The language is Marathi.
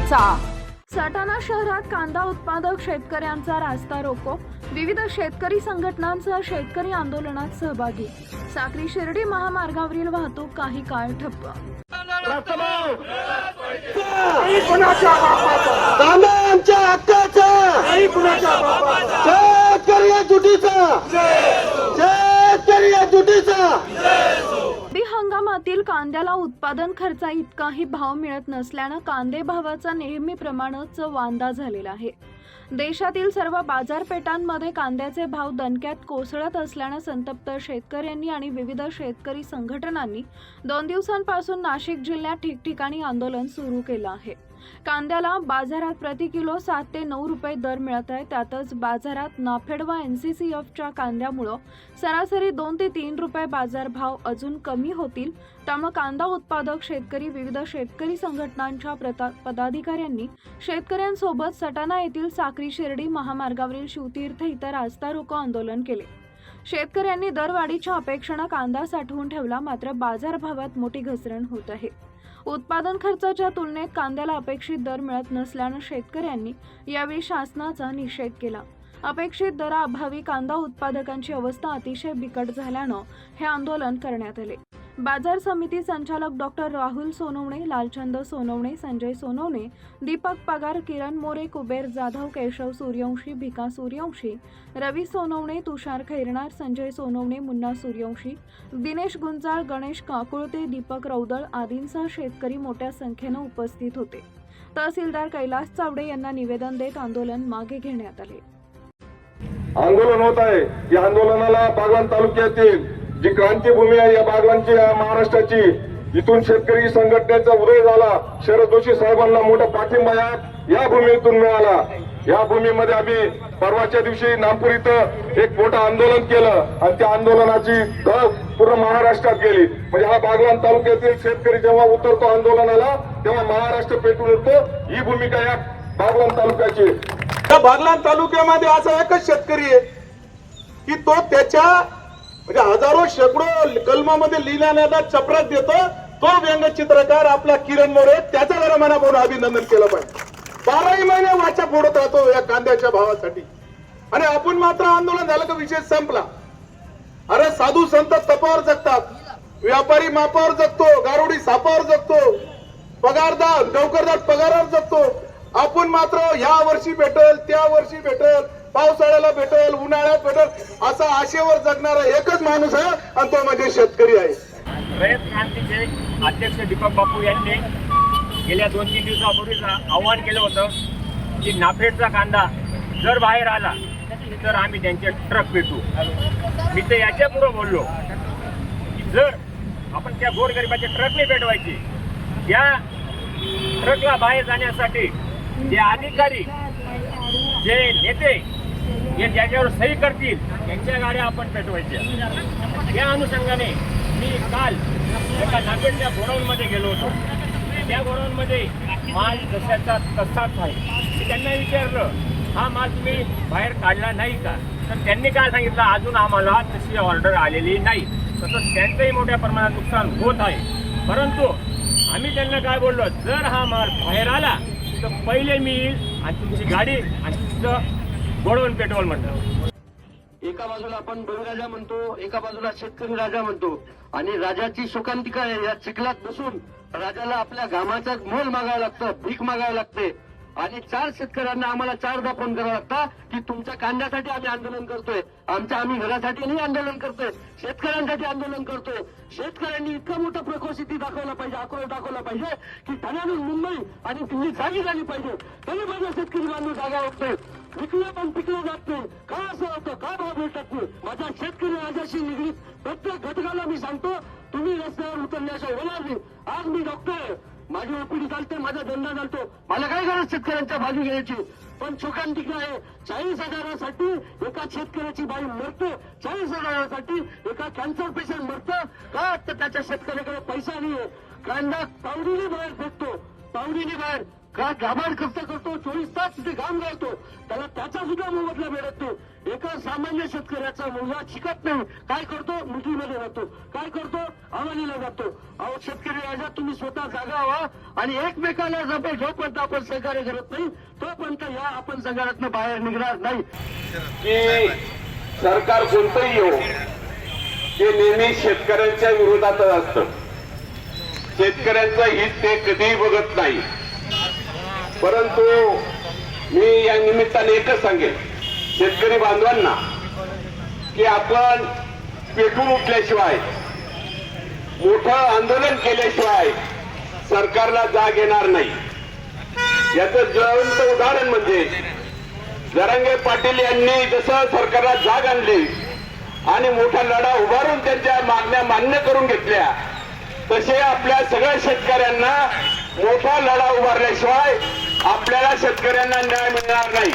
लोकशाहीचा सटाणा शहरात कांदा उत्पादक शेतकऱ्यांचा रास्ता रोको. विविध शेतकरी संघटनांचा शेतकरी आंदोलनात सहभागी. साक्री शिर्डी महामार्गावरील वाहतूक काही काळ ठप्प रक्तभाव नाही कुणाच्या बापाचा कांदा आमच्या हक्काचा नाही कुणाच्या बापाचा शेतकरी या तुटीचा शेतकरी या तुटीचा रब्बी हंगामातील कांद्याला उत्पादन खर्चा इतकाही भाव मिळत नसल्यानं कांदे भावाचा नेहमीप्रमाणेच वांदा झालेला आहे. देशातील सर्व बाजारपेठांमध्ये कांद्याचे भाव दणक्यात कोसळत असल्यानं संतप्त शेतकऱ्यांनी आणि विविध शेतकरी संघटनांनी दोन दिवसांपासून नाशिक जिल्ह्यात ठिकठिकाणी आंदोलन सुरू केलं आहे. कांद्याला बाजारात प्रति किलो सात ते नऊ रुपये दर मिळत आहे. त्यातच बाजारात नाफेड व एन सी सी एफच्या कांद्यामुळं सरासरी दोन ते तीन रुपये बाजारभाव अजून कमी होतील. त्यामुळे कांदा उत्पादक शेतकरी विविध शेतकरी संघटनांच्या पदाधिकाऱ्यांनी शेतकऱ्यांसोबत सटाणा येथील साक्री शिर्डी महामार्गावरील शिवतीर्थ इथं रास्ता रोको आंदोलन केले. शेतकऱ्यांनी दरवाढीच्या अपेक्षेनं कांदा साठवून ठेवला मात्र बाजारभावात मोठी घसरण होत आहे. उत्पादन खर्चाच्या तुलनेत कांद्याला अपेक्षित दर मिळत नसल्यानं शेतकऱ्यांनी यावेळी शासनाचा निषेध केला. अपेक्षित दराअभावी कांदा उत्पादकांची अवस्था अतिशय बिकट झाल्यानं हे आंदोलन करण्यात आले. बाजार समिती संचालक डॉक्टर राहुल सोनवणे लालचंद सोनवणे संजय सोनवणे दीपक पगार किरण मोरे कुबेर जाधव केशव सूर्यवंशी भिका सूर्यवंशी रवी सोनवणे तुषार खैरनार संजय सोनवणे मुन्ना सूर्यवंशी दिनेश गुंजाळ गणेश काकुळते दीपक रौदळ आदींसह शेतकरी मोठ्या संख्येनं उपस्थित होते. तहसीलदार कैलास चावडे यांना निवेदन देत आंदोलन मागे घेण्यात आले. आंदोलन होत आहे. या आंदोलनाला बागलाण तालुक्यातील जी क्रांतीभूमी आहे या बागलांची या महाराष्ट्राची इथून शेतकरी संघटनेचा उदय झाला. शरद जोशी साहेबांना मोठा पाठिंबा या या भूमीतून मिळाला. या भूमीमध्ये आम्ही परवाच्या दिवशी नागपूर इथं एक मोठं आंदोलन केलं आणि त्या आंदोलनाची धग पूर्ण महाराष्ट्रात गेली. म्हणजे हा बागलान तालुक्यातील शेतकरी जेव्हा उतरतो आंदोलनाला तेव्हा महाराष्ट्र पेटून येतो ही भूमिका या बागलान तालुक्याची त्या बागलान तालुक्यामध्ये असा एकच शेतकरी आहे की तो त्याच्या म्हणजे हजारो शेकडो कलमामध्ये लिहिण्याला चपरात देतो. तो व्यंगचित्रकार आपला किरण मोरे त्याचा जरा मनापासून अभिनंदन केलं पाहिजे. बाराही महिने वाचा फोडत राहतो या कांद्याच्या भावासाठी. आणि आपण मात्र आंदोलन झालं का विषय संपला. अरे साधू संत तपावर जगतात. व्यापारी मापावर जगतो. गारुडी सापावर जगतो. पगारदार नोकरदार पगारावर जगतो. आपण मात्र ह्या वर्षी भेटल त्या वर्षी भेटल. पावसाळ्याला भेटल उन्हाळ्यात भेटल असा आशेवर जगणारा एकच माणूस आहे आणि तो म्हणजे शेतकरी आहे. रयत क्रांतीचे अध्यक्ष दीपक बापू यांनी गेल्या दोन तीन दिवसापूर्वीच आव्हान केलं होतं की नाफेडचा कांदा जर बाहेर आला तर आम्ही त्यांचे ट्रक पेटू. मी तर याच्यापुढं बोललो की जर आपण त्या गोरगरिबाचे ट्रक नाही पेटवायचे या ट्रकला बाहेर जाण्यासाठी जे अधिकारी जे नेते हे ज्याच्यावर सही करतील त्यांच्या गाड्या आपण पेटवायच्या. या अनुषंगाने मी काल एका नागेडच्या गोडाऊनमध्ये गेलो होतो. त्या गोडाऊनमध्ये माल जशाचा तसाच आहे. मी त्यांना विचारलं हा माल तुम्ही बाहेर काढला नाही का? तर त्यांनी काय सांगितलं अजून आम्हाला तशी ऑर्डर आलेली नाही. तसंच त्यांचंही मोठ्या प्रमाणात नुकसान होत आहे. परंतु आम्ही त्यांना काय बोललो जर हा माल बाहेर आला तर पहिले मी येईल आणि तुमची गाडी आणि तुमचं गोडवण पेट्रोल म्हणतात एका बाजूला आपण बळीराजा म्हणतो एका बाजूला शेतकरी राजा म्हणतो. आणि राजाची शोकांतिका या चिखलात बसून राजाला आपल्या घामाचं मोल मागावं लागतं भीक मागावं लागते. आणि चार शेतकऱ्यांना आम्हाला चारदा फोन करावा लागता की तुमच्या कांद्यासाठी आम्ही आंदोलन करतोय. आमच्या आम्ही घरासाठी नाही आंदोलन करतोय शेतकऱ्यांसाठी आंदोलन करतोय. शेतकऱ्यांनी इतका मोठा प्रकोसिती दाखवला पाहिजे आक्रोश दाखवला पाहिजे की ठाण्यातून मुंबई आणि दिल्ली जागी झाली पाहिजे. तरी माझा शेतकरी बांधव जागा उठतोय विकलं पण पिकलं जात नाही. का असं होतं? का भाव भेटत नाही? माझ्या शेतकरी राजाशी निगडीत प्रत्येक घटकाला मी सांगतो तुम्ही रस्त्यावर उतरण्याशिवाय होणार नाही. आज मी डॉक्टर आहे. माझी ओपीडी चालते माझा धंदा चालतो. मला काय गरज शेतकऱ्यांच्या बाजू घ्यायची? पण चोखांतिका आहे. चाळीस हजारासाठी एका शेतकऱ्याची बाई मरते. चाळीस हजारासाठी एका कॅन्सर पेशंट मरतं. का तर त्याच्या शेतकऱ्याकडे पैसा नाहीये? कांदा पावडीने बाहेर फेकतो. पावडीने बाहेर का गाभाड खर्च करतो चोवीस तास तिथे घाम घालतो त्याला त्याचा सुद्धा मोबदला मिळत नाही. एका सामान्य शेतकऱ्याचा मुलगा शिकत नाही. काय करतो? मुठीमध्ये जातो. काय करतो? अमानीला जातो. अहो शेतकरी राजा तुम्ही स्वतः जागा व्हा आणि एकमेकाला जपे. जोपर्यंत आपण सहकार्य करत नाही तोपर्यंत या आपण सगळ्यातनं बाहेर निघणार नाही. की सरकार कोणतंही येऊ ते नेहमी शेतकऱ्यांच्या विरोधातच असतं शेतकऱ्यांचं हित ते कधीही बघत नाही. परंतु मी या निमित्ताने एकच सांगेन शेतकरी बांधवांना की आपण पेटून उठल्याशिवाय मोठं आंदोलन केल्याशिवाय सरकारला जाग येणार नाही. याचं ज्वलंत उदाहरण म्हणजे जरांगे पाटील यांनी जसं सरकारला जाग आणली आणि मोठा लढा उभारून त्यांच्या मागण्या मान्य करून घेतल्या तसे आपल्या सगळ्या शेतकऱ्यांना मोठा लढा उभारल्याशिवाय आपल्याला शेतकऱ्यांना न्याय मिळणार नाही.